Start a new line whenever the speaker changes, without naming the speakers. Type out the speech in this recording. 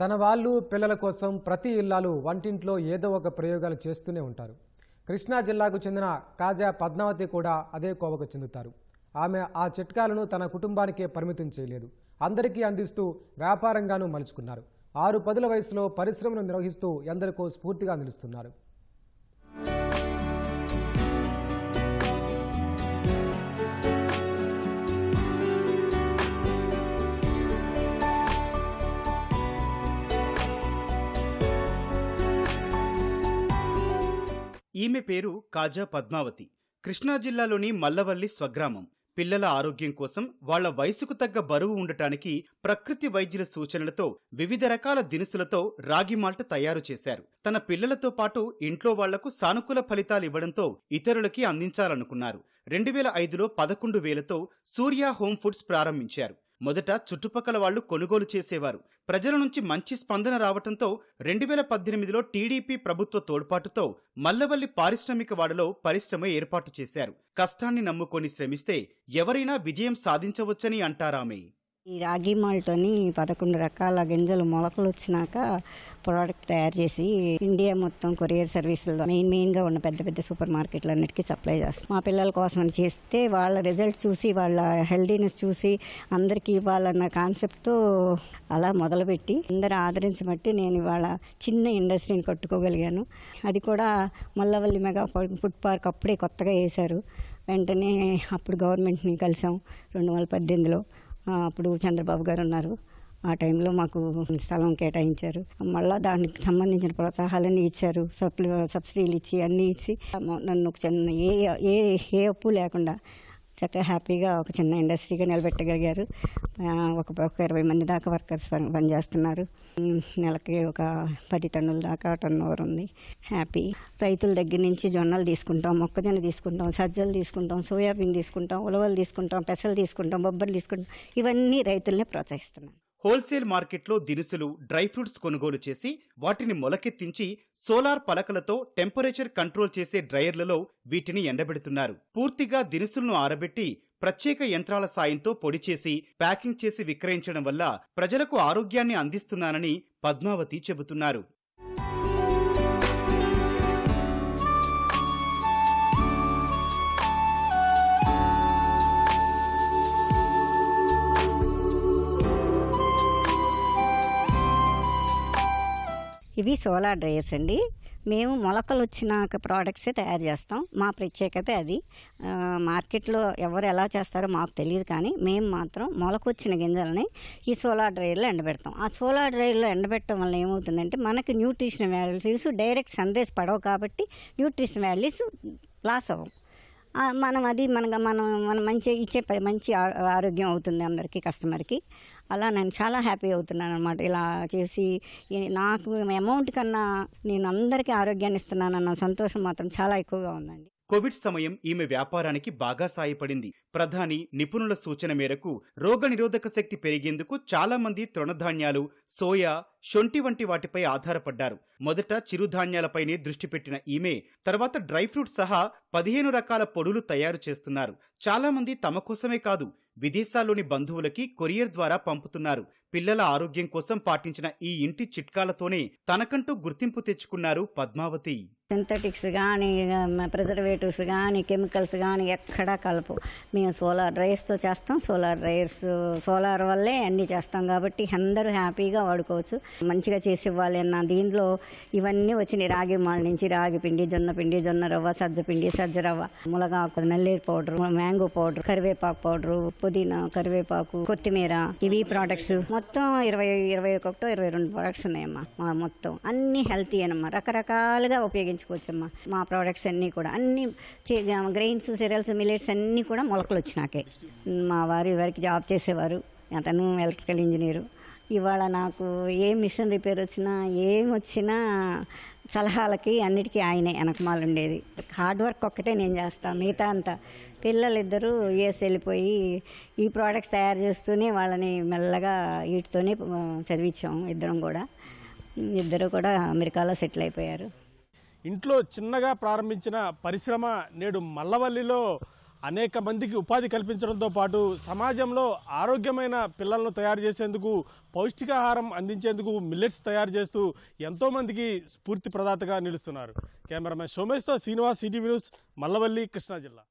తన వాళ్ళు పిల్లల కోసం ప్రతి ఇల్లాలు వంటింట్లో ఏదో ఒక ప్రయోగాలు చేస్తూనే ఉంటారు. కృష్ణా జిల్లాకు చెందిన కాజా పద్మావతి కూడా అదే కోవకు చెందుతారు. ఆమె ఆ చిట్కాలను తన కుటుంబానికే పరిమితం చేయలేదు. అందరికీ అందిస్తూ వ్యాపారంగానూ మలుచుకున్నారు. ఆరు పదుల వయసులో పరిశ్రమను నిర్వహిస్తూ ఎందరికో స్ఫూర్తిగా నిలుస్తున్నారు.
ఈమె పేరు కాజా పద్మావతి. కృష్ణా జిల్లాలోని మల్లవల్లి స్వగ్రామం. పిల్లల ఆరోగ్యం కోసం వాళ్ళ వయసుకు తగ్గ బరువు ఉండటానికి ప్రకృతి వైద్యుల సూచనలతో వివిధ రకాల దినుసులతో రాగి మాల్ట్ తయారు చేశారు. తన పిల్లలతో పాటు ఇంట్లో వాళ్ళకు సానుకూల ఫలితాలు ఇవ్వడంతో ఇతరులకి అందించాలనుకున్నారు. రెండు వేల ఐదులో పదకొండు వేలతో సూర్య హోమ్ ఫుడ్స్ ప్రారంభించారు. మొదట చుట్టుపక్కల వాళ్ళు కొనుగోలు చేసేవారు. ప్రజల నుంచి మంచి స్పందన రావడంతో రెండు వేల పద్దెనిమిదిలో టీడీపీ ప్రభుత్వ తోడ్పాటుతో మల్లవల్లి పారిశ్రామిక వాడలో పరిశ్రమ ఏర్పాటు చేశారు. కష్టాన్ని నమ్ముకొని శ్రమిస్తే ఎవరైనా విజయం సాధించవచ్చని అంటారామె.
ఈ రాగి మాల్ట్ని పదకొండు రకాల గింజలు మొలకలు వచ్చినాక ప్రోడక్ట్ తయారు చేసి ఇండియా మొత్తం కొరియర్ సర్వీసులు మెయిన్ మెయిన్గా ఉన్న పెద్ద పెద్ద సూపర్ మార్కెట్లు అన్నిటికీ సప్లై చేస్తాం. మా పిల్లల కోసం అని చేస్తే వాళ్ళ రిజల్ట్ చూసి వాళ్ళ హెల్దీనెస్ చూసి అందరికీ ఇవ్వాలన్న కాన్సెప్ట్తో అలా మొదలుపెట్టి అందరూ ఆదరించబట్టి నేను ఇవాళ చిన్న ఇండస్ట్రీని కట్టుకోగలిగాను. అది కూడా మల్లవల్లి మెగా ఫుడ్ పార్క్ అప్పుడే కొత్తగా వేశారు. వెంటనే అప్పుడు గవర్నమెంట్ని కలిసాం. రెండు వేల పద్దెనిమిదిలో అప్పుడు చంద్రబాబు గారు ఉన్నారు. ఆ టైంలో మాకు స్థలం కేటాయించారు. మళ్ళీ దానికి సంబంధించిన ప్రోత్సాహాలన్నీ ఇచ్చారు. సప్లి సబ్సిడీలు ఇచ్చి అన్నీ ఇచ్చి నన్ను ఒక చిన్న ఏ ఏ ఏ అప్పు లేకుండా చక్కగా హ్యాపీగా ఒక చిన్న ఇండస్ట్రీగా నిలబెట్టగలిగారు. ఒక ఒక ఇరవై మంది దాకా వర్కర్స్ పని పనిచేస్తున్నారు. నెలకి ఒక పది టన్నుల దాకా టర్న్ ఓవర్ ఉంది. హ్యాపీ. రైతుల దగ్గర నుంచి జొన్నలు తీసుకుంటాం మొక్కజొన్న తీసుకుంటాం సజ్జలు తీసుకుంటాం సోయాబీన్ తీసుకుంటాం ఉలవలు తీసుకుంటాం పెసలు తీసుకుంటాం బొబ్బర్లు తీసుకుంటాం. ఇవన్నీ రైతుల్ని ప్రోత్సహిస్తున్నాం.
హోల్సేల్ మార్కెట్లో దినుసులు డ్రై ఫ్రూట్స్ కొనుగోలు చేసి వాటిని మొలకెత్తించి సోలార్ పలకలతో టెంపరేచర్ కంట్రోల్ చేసే డ్రయర్లలో వీటిని ఎండబెడుతున్నారు. పూర్తిగా దినుసులను ఆరబెట్టి ప్రత్యేక యంత్రాల సాయంతో పొడి చేసి ప్యాకింగ్ చేసి విక్రయించడం వల్ల ప్రజలకు ఆరోగ్యాన్ని అందిస్తున్నానని పద్మావతి చెబుతున్నారు.
ఇవి సోలార్ డ్రయర్స్ అండి. మేము మొలకలు వచ్చినాక ప్రోడక్ట్సే తయారు చేస్తాం. మా ప్రత్యేకత అది. మార్కెట్లో ఎవరు ఎలా చేస్తారో మాకు తెలియదు కానీ మేము మాత్రం మొలకొచ్చిన గింజలని ఈ సోలార్ డ్రైర్లో ఎండబెడతాం. ఆ సోలార్ డ్రైర్లో ఎండబెట్టడం వల్ల ఏమవుతుందంటే మనకి nutrition values direct sun rays పడవు కాబట్టి న్యూట్రిషన్ వాల్యూస్ లాస్ అవ్వం మనం అది మన మనం మనం మంచి ఇచ్చే మంచి ఆరోగ్యం అవుతుంది అందరికీ కస్టమర్కి. అలా నేను చాలా హ్యాపీ అవుతున్నాను అనమాట ఇలా చేసి నాకు అమౌంట్ కన్నా నేను అందరికీ ఆరోగ్యాన్ని ఇస్తున్నానన్న సంతోషం మాత్రం చాలా ఎక్కువగా ఉందండి.
కోవిడ్ సమయం ఈమె వ్యాపారానికి బాగా సాయపడింది. ప్రధాని నిపుణుల సూచన మేరకు రోగ నిరోధక శక్తి పెరిగేందుకు చాలామంది తృణధాన్యాలు సోయా శొంఠి వంటి వాటిపై ఆధారపడ్డారు. మొదట చిరుధాన్యాలపైనే దృష్టి పెట్టిన ఈమె తర్వాత డ్రై ఫ్రూట్ సహా పదిహేను రకాల పొడులు తయారు చేస్తున్నారు. చాలామంది తమ కోసమే కాదు విదేశాల్లోని బంధువులకి కొరియర్ ద్వారా పంపుతున్నారు. పిల్లల ఆరోగ్యం కోసం పాటించిన ఈ ఇంటి చిట్కాలతోనే తనకంటూ గుర్తింపు తెచ్చుకున్నారు పద్మావతి.
సింథటిక్స్ కానీ ప్రిజర్వేటివ్స్ కానీ కెమికల్స్ కానీ ఎక్కడా కలపు మేము సోలార్ డ్రైయర్స్తో చేస్తాం. సోలార్ డ్రైయర్స్ సోలార్ వల్లే అన్నీ చేస్తాం కాబట్టి అందరూ హ్యాపీగా వాడుకోవచ్చు. మంచిగా చేసి ఇవ్వాలి అన్న దీంట్లో ఇవన్నీ వచ్చినాయి. రాగి మాల నుంచి రాగి పిండి జొన్న పిండి జొన్న రవ్వ సజ్జ పిండి సజ్జ రవ్వ ములగాకు నల్లేరు పౌడర్ మ్యాంగో పౌడర్ కరివేపాకు పౌడర్ పుదీనా కరివేపాకు కొత్తిమీర ఇవి ప్రోడక్ట్స్ మొత్తం ఇరవై ఇరవై ఒకటో ఇరవై రెండు ప్రోడక్ట్స్ ఉన్నాయమ్మా. మొత్తం అన్ని హెల్తీ అనమ్మా. రకరకాలుగా పెంచుకోవచ్చమ్మా మా ప్రోడక్ట్స్ అన్నీ కూడా. అన్ని గ్రెయిన్స్ సిరియల్స్ మిలెట్స్ అన్నీ కూడా మొలకలు వచ్చినాకే మా వారు ఇవరికి జాబ్ చేసేవారు. అతను ఎలక్ట్రికల్ ఇంజనీరు ఇవాళ నాకు ఏ మిషన్ రిపేర్ వచ్చినా ఏం వచ్చినా సలహాలకి అన్నిటికీ ఆయనే వెనకమాలు ఉండేది హార్డ్ వర్క్ ఒక్కటే నేను చేస్తాను మిగతా అంతా పిల్లలిద్దరూ యుఎస్ వెళ్ళిపోయి ఈ ప్రోడక్ట్స్ తయారు చేస్తూనే వాళ్ళని మెల్లగా వీటితోనే చదివించాము ఇద్దరం కూడా. ఇద్దరు కూడా అమెరికాలో సెటిల్ అయిపోయారు.
ఇంట్లో చిన్నగా ప్రారంభించిన పరిశ్రమ నేడు మల్లవల్లిలో అనేక మందికి ఉపాధి కల్పించడంతో పాటు సమాజంలో ఆరోగ్యమైన పిల్లలను తయారు చేసేందుకు పౌష్టికాహారం అందించేందుకు మిల్లెట్స్ తయారు చేస్తూ ఎంతోమందికి స్ఫూర్తి ప్రదాతగా నిలుస్తున్నారు. కెమెరామెన్ సోమేష్తో శ్రీనివాస్ సిటీ న్యూస్ మల్లవల్లి కృష్ణా జిల్లా.